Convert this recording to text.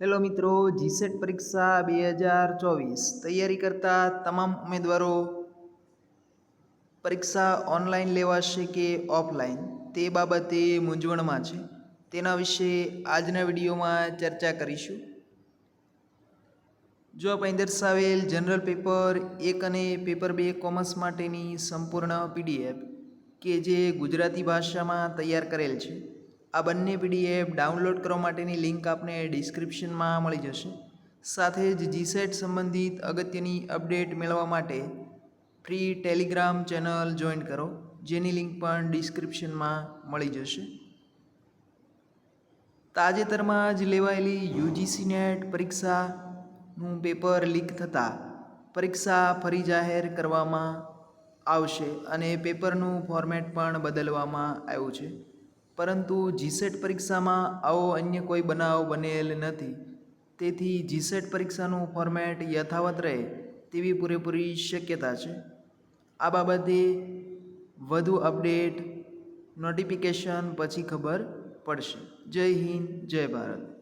Hello મિત્રો, GSET પરીક્ષા બે હજાર ચોવીસ. તૈયારી કરતા તમામ ઉમેદવારો પરીક્ષા ઓનલાઈન લેવાશે કે ઓફલાઈન? તે બાબતે મૂંઝવણમાં છે. તેના વિશે આજના વિડીયોમાં ચર્ચા કરીશું. જો આપણે દર્શાવેલ જનરલ પેપર એક અને પેપર બે કોમર્સ માટેની સંપૂર્ણ પીડીએફ કે જે ગુજરાતી ભાષામાં તૈયાર કરેલ છે આ બંને પીડીએફ ડાઉનલોડ કરવા માટેની લિંક આપને ડિસ્ક્રિપ્શનમાં મળી જશે. સાથે જ જીસેટ સંબંધિત અગત્યની અપડેટ મેળવવા માટે ફ્રી ટેલિગ્રામ ચેનલ જોઈન કરો, જેની લિંક પણ ડિસ્ક્રિપ્શનમાં મળી જશે. તાજેતરમાં જ લેવાયેલી યુજીસી નેટ પરીક્ષાનું પેપર લીક થતાં પરીક્ષા ફરી જાહેર કરવામાં આવશે અને પેપરનું ફોર્મેટ પણ બદલવામાં આવ્યું છે. પરંતુ જીસેટ પરીક્ષામાં આવો અન્ય કોઈ બનાવ બનેલ નથી. તેથી જીસેટ પરીક્ષાનું ફોર્મેટ યથાવત રહે તેવી પૂરેપૂરી શક્યતા છે. આ બાબતે વધુ અપડેટ નોટિફિકેશન પછી ખબર પડશે. જય હિન્દ, જય ભારત.